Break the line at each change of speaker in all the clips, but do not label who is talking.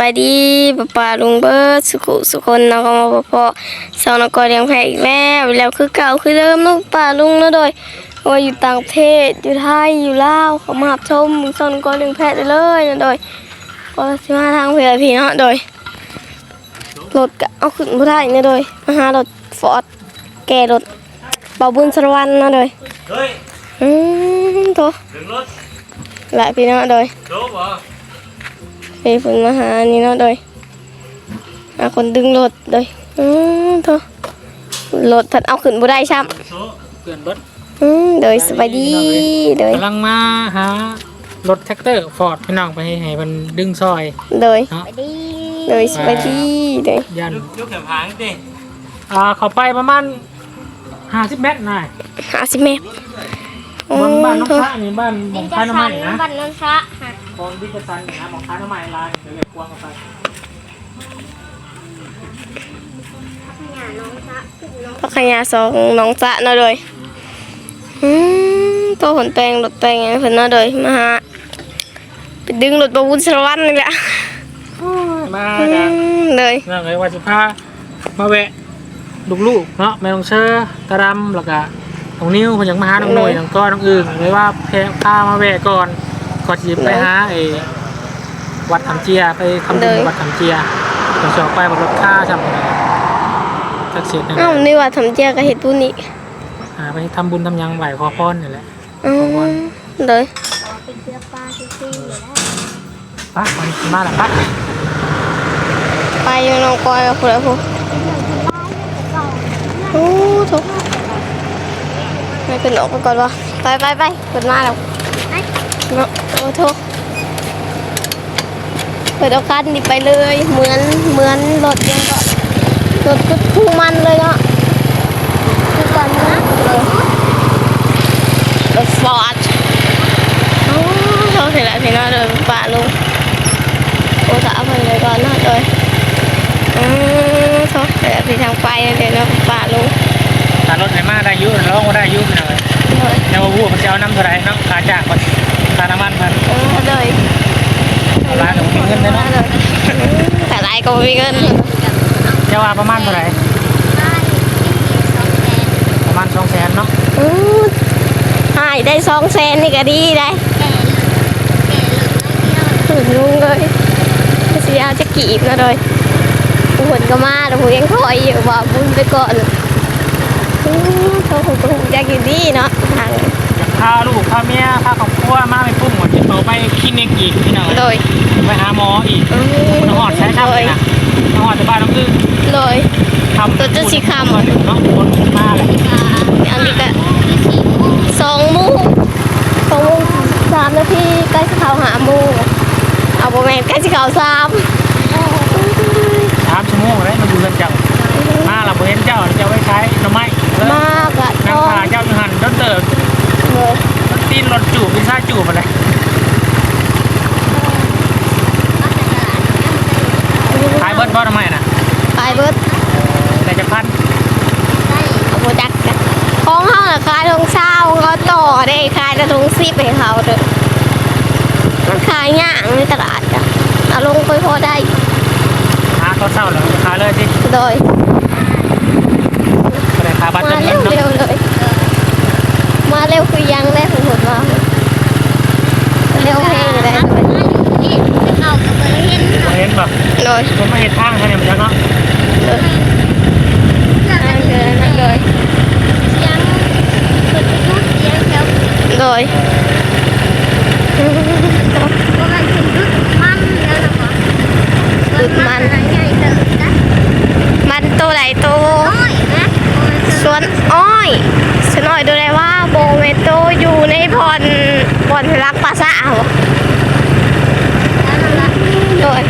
บายดีป้าป้าลุงเบิร์ดสุขุสุคนเนาะก็มาพบพ่อสาวนกอเลี้ยงแพะอีกแล้วแล้วคือเก่าคือเดิมเนาะป้าลุงเนาะโดยว่าอยู่ต่างประเทศอยู่ไทยอยู่ลาวเขามาหับชมสาวนกอเลี้ยงแพะได้เลยเนาะโดยก็สิมาทางเพื่อพี่เนาะโดยรถก็เอาขึ้นบ่ได้เนาะโดยมาหารถฟอร์ดแก่รถเบาบุญสรวรรค์เนาะโดย
เฮ้ย
อืมโต
ถึงรถ
หลายพี่เนาะโดย
โจ๊บเหรอ
ไปเพิ่นมาหานี่เนาะโดยหาคนดึงรถโดยอืมโถรถถัดเอาขึ้นบ่ได้ซ้
โจ๊บ
เพื่อนเบิดำ
อืมโดยสบายดีโดย
กำลังมาหารถแท็กเตอร์ฟอร์ดพี่น้องไปให้ให้มันดึงซอย
โดย
เนาะ
โดยสบายดีโดย
ยัน
ยกแขนพางดิ
อ่าเขาไปประมาณ50เมตรหน่อย
หาสิเมตร
บนบ้านน้อง
โถ
พระนี่บ้านหมองค้ายน้ำมันนะ
บ้านนนทระ ค่ะ
คลองดิจิทัลนะหมองค้ายน้ำมันลายเดี๋ยวเรียกกว้างออกไป
พักขยาสองน้องจะเนาะโดยอืมตัวผลแปลงรถแปลงอย่างเพิ่นเนาะโดยมาหาไปดึงรถบาวุญสรวัตรนี่แหละ
มา
อื
จ้ะ
มเลย
นั่งเลยว่าจะพามาแวะลูกๆเนาะแม่น้องเชอร์ตะรำแล้วก็น้องนิ้วเพิ่นยังมาหาน้องหน่วยน้องก้อยน้องอึ่งเลยว่าแพพามาแวะก่อน ก่อนสิไปหาไอ้วัดคำเจียไปทำบุญวัดคำเจียเราจะออกไปบนรถค่าจำเป็นจักเสียนั่นแห
อ้าว
ละ
นี่ว่าทำเจียกับเห็ดปุ้นอีก
อ่าไปทำบุญทำหยังไหวขอพรนี่แหละ
อืมเลย
ไป้ามันมาแล้วไป้า
ไปอยู่น้องกอยกับคุณแล้วพวกโอ้ทุกไม่เป็นออกไปก่อนวะไปไปไปเปิดมาแล้ว เนาะโอ้ทุกเปิดเอาคันดิไปเลย เหมือนเหมือนรถยังก็รถกุดคู่มันเลยเนาะคือกันนะเลยรถฟอร์ดโอ้เขาเสร็จแล้วทีน่าเดินป่าลุงโอ้จะเอาไปเลยก่อนเนาะโดยอืมโทษเดี๋ยวพี่ทางไปเดี๋ยวเราป่าลุง
ถ้ารถไหนมาได้อยุ่ร้องก็ได้อยุ่พี่น้องเลย
โดย
แนววัวมันจะเอาน้ำเท่าไหรเนาะขาจากมัน ค่าน้ำมันมัน
เออโดย
เอาร้านของมีเงินได้เนาะ
แต่ไรก็ไม่มีเงิน
เจ้าว่าประมาณเท่าไหรประมาณสองแสนเนาะ
อืมให้ได้สองแสนนี่ก็ดีได้ถึงลุงเลยเสียจะกีบนะโดยหุ่นก็มาแต่ผมยังคอยอยู่ว่าบุญไปก่อนอืมเขาคงคงอยากอยู่ดีเนาะทาง
อยาก พาลูกพาเมียพาครอบครัวมาไม่พุ่งหมดจะต่อไปคลินิกอีกพี่น้อง
โดย
ไปหาหมออีก
อืม
น้องหอดใช้ครับ
โดย
นะน้องหอดจะบ้านน้องอึ้ง
โดย
ทำ
ตัวจะสีคำ
ตัวหนึ่งเนาะคนมาเลย
อันนี้ก็สองโมูสองโมงสามนาทีใกล้จะเข้าหาโมูเอาโมแมนใกล้จะเข้าสาม
สามชั่วโมงเลยมาดูกันเจ้ามาเราเห็นเจ้าเจ้าไว้ใช้หน่อไม้เออ
มากอะ
นั่ง
ต้อง
พาเจ้าอยู่หันรถเติบ
เลย
รถตีนรถจูบพิซซ่าจูบอะไรขายเบิร์ดบอทำไมน่ะ
ไปเบิด
แต่จะพัน
เอาโบจักกันของเขาน่ะขายทงเช้าก็ต่อได้ขายกระทงซีบให้เขาเด้อมันขายย่างในตลาดจ้ะเอาลงไปพอได้
หาเขาเศร้าแล้วขายเลยสิ
โดย
ก็ได้ขาบัตร
มา
เงิน
เร็ว
เนาะ
เร็วเลยมาเร็วคือยังได้ผมผลมาเร็วเพลงเลยโดย
บ่เห็นแบบ
โดย
ผมมาเห็นทางเขาเนี่ยมันจะเนาะ
นั่นเลยนั่นเลยโดยมันตัวไหนตัว สวนอ้อยสวนอ้อยดูได้ว่าโบเมโตอยู่ในพรพรรักภาษาเหรอโดย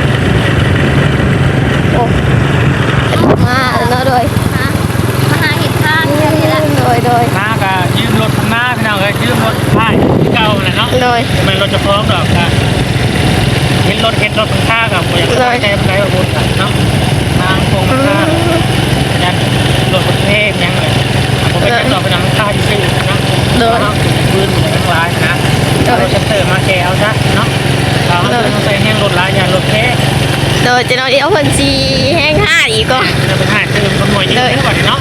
โอ้มาแล้วโดยโดยโดย
หน้าก็ยืมรถข้างหน้าพี่น้องเลยยืมรถท้ายเก่าแหละเนาะ
โดย
ทำไมรถจะพร้อมดอกนะเห็นรถเห็นรถข้างข้างกับผมอยากจะไปแทนไหนว่าบุญกันเนาะทางโค้งข้างยันรถประเทศยังเลยผม ไปจัดต่อไปนำค่าที่ซื้อนะ
โดย
เนาะพื้นเหมือนทั้งหลายนะเอารถเตอร์มาแกเอาซะเนาะเอาเอาใส่แห้งรถหลายอย่ารถแค่
โดจะนาะเดี๋ยวเพิ่นสิแห้งห้าอีกก็
จะเป็นห้าเติมคนหน่วยเยอะกว่านี้เนาะ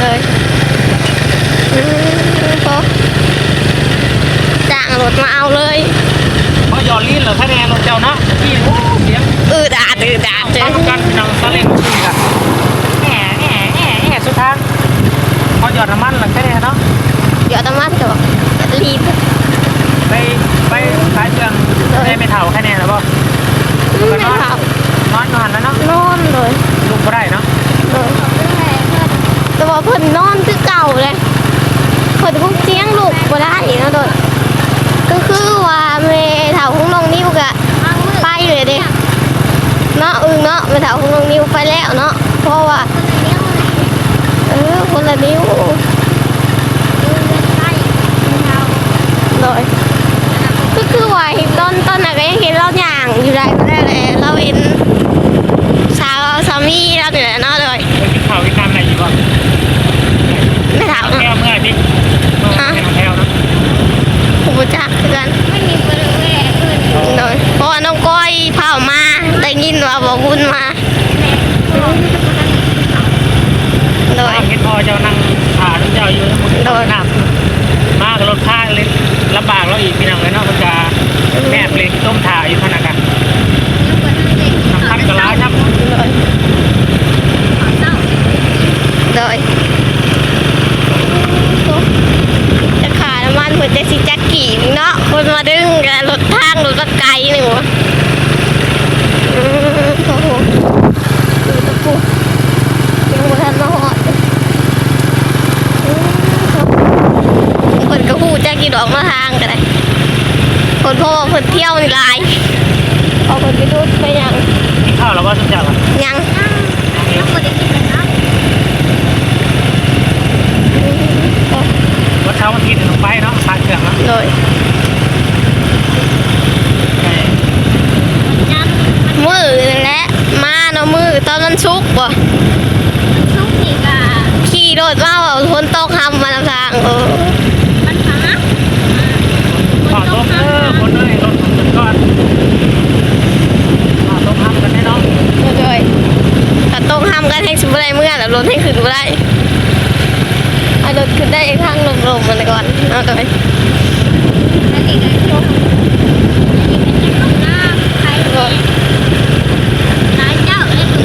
เลยอืมพอจ้างรถมาเอาเลย
เพราะยอดลิ้นเหรอคะแนนรถเจ้าเนาะที่โอ้เสียง
อืดอาดอืดอาดเจอ
ตั้งกันน้องซาเล้งขึ้นกันแหมแหมแหมแหมสุดท้าย พอหยอดน้ำมันหลังแค่นี้เนาะ
เดี๋ยวตำรวจจะบอกรีบ
ไปไปขายเครื่องได้ไม่เท่าแค่นี้แล้วป่ะ
ไม่เท่าน
อนนอนแล้วเนาะ
นอนเลย
ลุกก็ได้เนาะ
เลยแต่ว่าเพิ่นนอนคือเก่าเลยเพิ่นพวกเสียงลูกบ่ได้นะโดยก็คือว่าแม่เฒ่าของน้องนิ้วก็ไปเลยเด้เนาะอึงเนาะแม่เฒ่าของน้องนิ้วไปแล้วเนาะเพราะว่าเออคนละนิ้วเลยก็คือว่าเห็นต้นต้นน่ะก็ยังเห็นเราย่างอยู่ได้บ่ได้เลยเราเห็นสาวสามีเราเนี่ยเนาะเลย
ไปกินข้าวกินน้ำไหนอยู่ป่ะ
ไม่เฒ่าเนาะ
แก้วเมื่อยพี่เมื่อยแก้วเนาะ
ผู้จักคือกันไม่มีเบอร์แม่ขึ้นโดยเพราะว่าน้องก้อยเผามาได้ยินว่าบอกบุญมาโดย
เห็นพอเจ้านั่งขาทุกเจ้าอยู่โดนน้ำมากรถค่าเลยลำบากแล้วอีกพี่น้องเลยเนาะมันจะแม่เพลงต้มถ่ายอยู่ขนาดกันทำคันก็ร้ายครับ
โดยโดยจะขาน้ำมันเหมือนจะสิจักกี่เนาะคนมาดึงกันรถทา งรถไกลหนึ่งวะอืมโอ้โหดูตะปูยังบ่ทันมาหอดเพิ่นก็พูดจักกี่ดอกมาทางกันเลยคนพ่อเพิ่นเที่ยวนี่หลายเอาเพิ่นไปดูไปยัง
กินข้าวแล้วว่าทุกเจ้า
ยัง
วัดเช้าวันอาทิตย์ลงไปเนาะพาเครื่องเนาะ
เลย มือนั่นแหละมาเนาะมือตอนมันชุกบ่ขี่รถมาเอาคนตกทำมาทางทางเออ
ขอต้มเออคนเลยรถผมก่อนขอต้มทำกันแน่เนาะ
เลยถ้าตกทำกันให้สิบไรเมื่อแล้วรถให้ขึ้นบ่ได้เอารถขึ้นได้ทางลงๆมันก่อนเอาเลย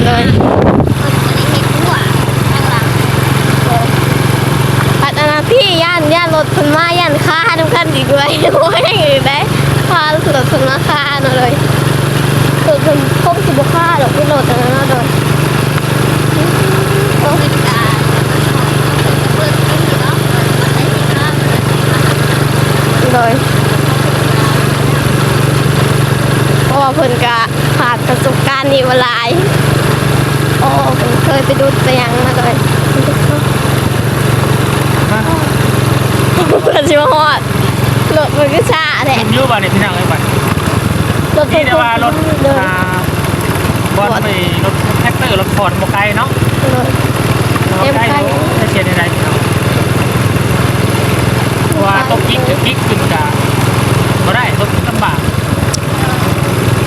เลยปัดอนาพี่ย่านย่านรถคนมาย่านค่าน้ำกันอีกเลยโอ้ยอื่นได้พารถคนมาค่าเนาะเลยรถคนคงสิบค่าหรอกพี่รถอันนั้นเนาะเลยโอ้เลย เพราะว่าเพิ่นกะผ่านประสบการณ์นี้มาหลายโอ้เพิ่นเคยไปดูไปยังมาเลยเพื่อนชิมาฮอดรถมันก็ช้าแหละ
ผมยู่บ้านเนี่ยพี่น้องเลยบ้าน
รถ
นี่แต่ว่ารถ
เดิน
อ่าบอลไปรถแท็กเตอร์รถฟอร์ดโมไกลเนาะ
เลย
โมไกลจะเชียร์ในใดพี่น้องเพราะว่าต้องกิ๊กจะกิ๊กขึ้นกะก็ได้รถลำบาก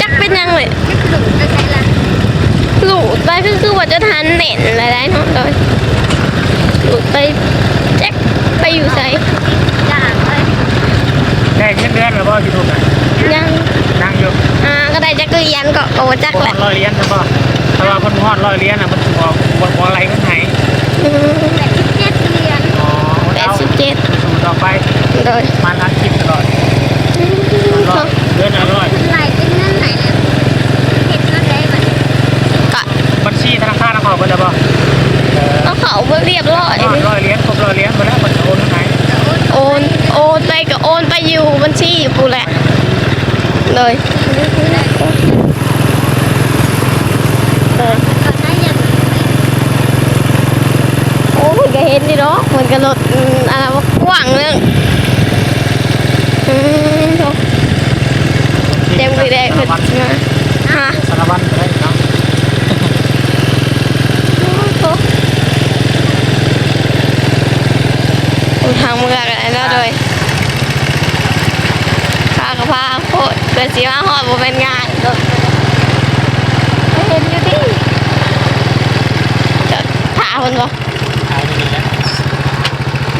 จักเป็
นยังเลยหลุดไปคือคือว่าจะทันเน่นอะไรได้เนาะเลยหลุดไปแจ็คไปอยู่ใส่
ได้เงินเดือนหรือว่าที่ถูกไหน
ยัง
นั่งอยู่
อ่าก็ได้จักรยานก็โอ้จัก
ห
แห
อ
ละ
ดร้อยเหรียญใช่ป่ะแต่ว่าคนหอดร้อยเหรียญอะมันถูกบอกบอกอะไรกันไหน
อืม
อ๋อ
แปด
เอา
สิบเจ็ด
สู่ต่อไป
เลย
มาทานคิดตลอด
อืม
ร้อยเดือนละร้อย
ก็
บัญชีธนาคารเขาไปแล้ป่ะ
เอาเขาเพื่อเรียบร้อย
ร้อยรอเหรียญครบร้อยเหรียญไปแล้วมันจะโอนไหน
โอนโอนไปก็โอนไปอยู่บัญชีอยู่ปูแหละเลยโอ้มันก็เห็นดิเนาะมันก็รถอือะไรว่ากว้างเรื่องอืมโถ่ เต็มไปได้เพิ่นมาฮะ
สารวัตรได้เนาะ
โอ้โหผมทางเมืองอะไรเนาะโดยพากับพาโคตรเกิดสีมาหอดบ่เป็นงานโดยไม่เห็นอยู่ดิจะถาเพิ่นบ่
ขายดีแล้ว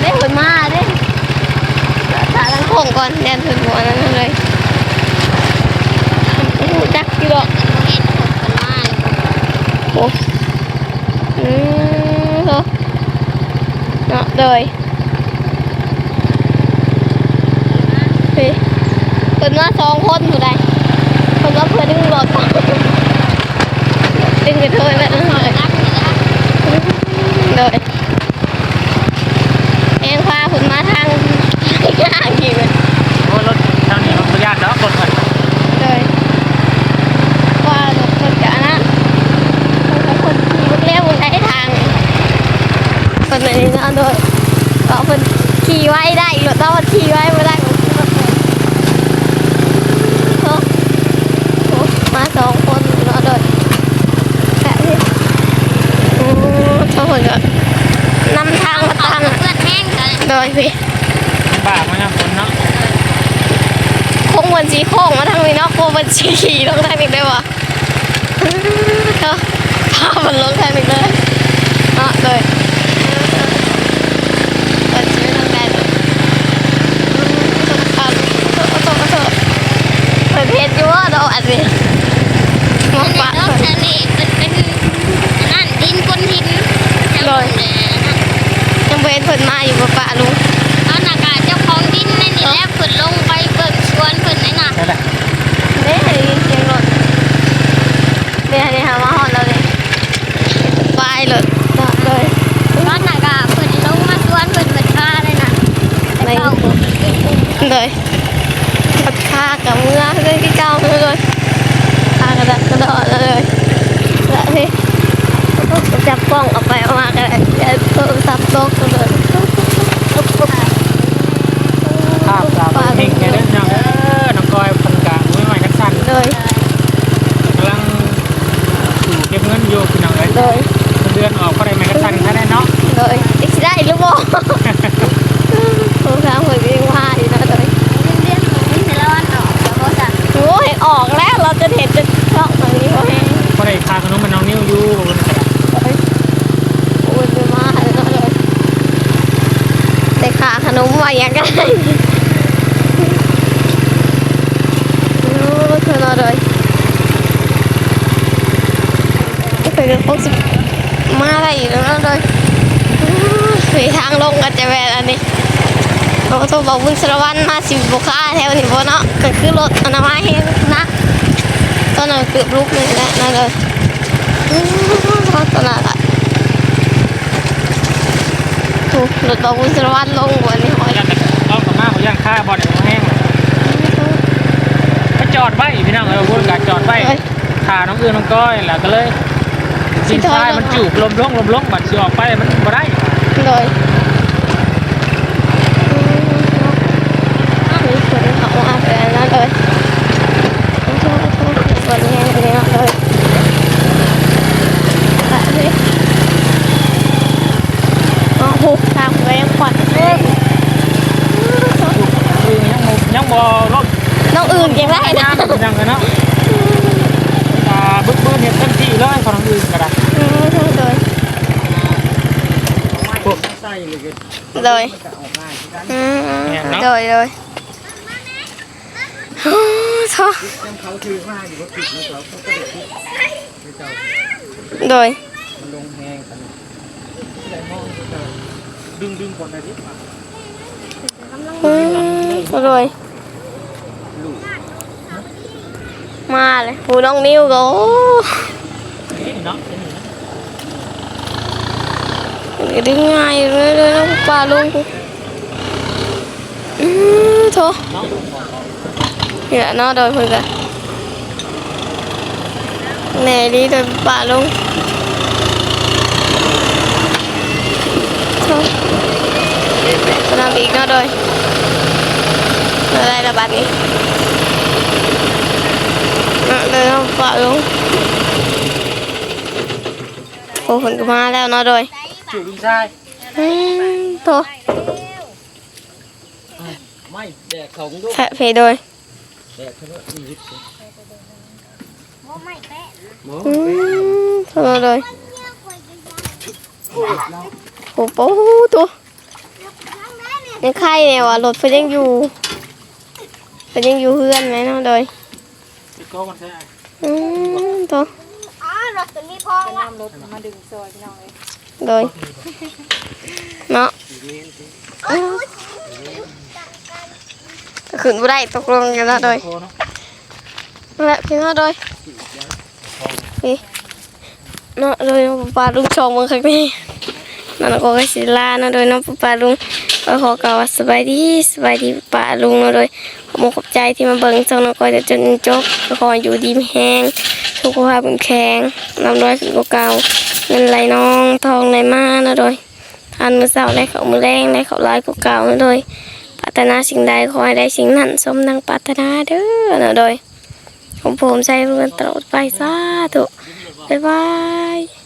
เด้เพิ่นมาเด้ถาทั้งโค้งก่อนแดนเพิ่นบ่อันนั้นเลยโอ้โหจัก อยู่ดอกโอ้อืมเหรอเนาะเลยเฮ้ยเพิ่นมาสองคนอยู่ใดเพิ่นว่าเพื่อดึงรถดึงกระเทยแบบนั้นเลยเลยเอ็งพาเพิ่นมาทางยากอีกเลย
โอ้รถทางนี้มันประหยัดเนาะรถมัน
เลยว่ารถเพิ่นจะนะเพิ่นก็คนขี่รถเร็วได้ทาง คนนี้นะโดยก็เพิ่นขี่ไว้ได้รถเราขี่ไว้ไม่ได้ขอ้โหมาสองคนเนาะโดยแบบนี้โอ้เท่คนก็นำทางมาทางเลยโดยพี่
บ้ามาครับคนเนาะ
โค้งวันจีโค้งมาทางนี้เนาะโค้งวันจีขี่ลงทางนี้ได้วะเนาะพามันลงทางนี้เลยเนาะโดยเปิดชื่อทางใดเลย ครับโทษโทษโทษเปิดเพจอยู่ว่าเราอัดเลยมองปะยังเป็นเพิ่นมาอยู่ปะปะลุง
ได้แหละ
เด้ได้ยินเสียงรถเดี๋ยวนี้หามาหอนเราเลยไปเลยต่อเลยเลยพัดคากับเมื่อเลยที่เก้าเลยคากระดักกระดอเลยแล้วนี่จับกล้องออกไปออกมากันเลยจะโทรศัพท์ตกเลย
ภาพสาวเฮงไงเด้อน้องเออน้องกอยพันกะไม่ไหวนักสั่น
เลย
กำลังถูเก็บเงินอยู่พี่น้องเอ้ย
เลย
เดือนออกก็ได้แม่กระสั่นแค่ได้เนาะ
เลยอีกสิได้หรือเปล่าโทรศัพท์เหมือนวิ่งว่าอยู่นะเลยโอ้ยออกแล้วเราจะเห็นจะช่องแบบนี้พอแห้ง
ก็ได้พาขนมมันน้องนิ้วอยู่บนกระดาษ
เลยโอ้ยไปมาเลยนะเลยแต่ขาข นมว่าอย่างไรโอ้เธอเราเลยเคยเป็นพวกสิมาอะไรอีกแล้วเลยสีทางลงกันจะแวอันนี้เราโทรบอกบุญสรวัตรมาสิบบุค่าแถวนี้บ่เนาะก็คือรถอนามัยนะตอนนั้นเกือบลุกเลยนะนั่นเลยอื้อตอนนั้นอะถูกรถบอกบุญสรวัตรลงบนนี้หอย
ย่างกัน ย่างค่าบอลเนี่ยเขาแห้งเลยก็จอดไว้พี่น้องเออบนกาจอดไว้ขาน้องเอือนน้องก้อยแล้วก็เลยสินทรายมันจูบลมลงลมลงบัดสิออกไปมันบ่ได้
เลยมีคนเขามาไปนั่นเลยโอ้โหโอ้โหวันนี้เลยเนาะเลยแบบนี้อ๋อโหทางไปยังขวัญเลย
คือยังบ่ยังบ่ลบ
น้ อื่นยังได้นะ
ยังกันเนาะอ่าบึ้งบึ้งเนี่ยเต็มที่เลยขององอื่นก็ได้
อืมเลย
พวกใส่เลย
เลยเลยเลยโอ้ท้อ
เขาถือมาอยู่รถติดนะเขาเขาก็เด็กที่เจ้า
เลย
มันลงแหงกันได้มองดึงดึงคนได้ดิ
อืมเลย มาเลยหูน้องนิ้วก็โอ้
นี่เนาะ
ดึงง่ายเลยเลยน้องปลาลุงอืมโถ
เนาะ
เหลือเนาะโดยเพิ่นก็แหน่ดีโดยป่าลุงโถ่ก็นำอีกเนาะโดยอะไรระบาดนี้อะ เดินฝ่าลุงโอ้เพิ่นก็มาแล้วเนาะโดย
จุดินชาย
อืมโต
ไม่แดกของดู
แทะเพโดย
แดกเขาด้วยนี่
อืมโตโดยโอ้โหตัวยังไข่เนี่ยว่ะรถเพิ่นยังอยู่เพิ่นยังอยู่เพื่อนไหมเนาะโดย
กล้องมันใช่
อืมโต
อ๋อรถตัวนี้พอ
จะ
ละ
นำรถมาดึงซอยพี่น้องเลย
โดยเนาะขึ้นบ่ได้ตกลงกันแล้วโดย
โคเนาะ
และพี่น้องโดยนี่เนาะโดยน้องปลาลุงชมมือข้างนี้นั่นก็กสิลาเนาะโดยน้องปลาลุง ก็ขอกล่าวว่าสบายดีสบายดีปลาลุงเนาะโดยขอบคุณขอบใจที่มาเบิ่งช่องน้องก้อยจนจบก็ขออยู่ดีแห้งสุขภาพแข็งแรงร่ำรวยขึ้นกว่าเก่าเงินไหลน้องทองไหลมานาะโดยทานมือเช้าได้ข้ามือแรงได้ข้าลายกว่าเก่านาะโดยปรารถนาสิ่งใดขอให้ได้สิ่งนั้นสมดังปรารถนาเด้อนาะโดยผมผมใช้เรือนตลอดไปสาธุบ๊ายบาย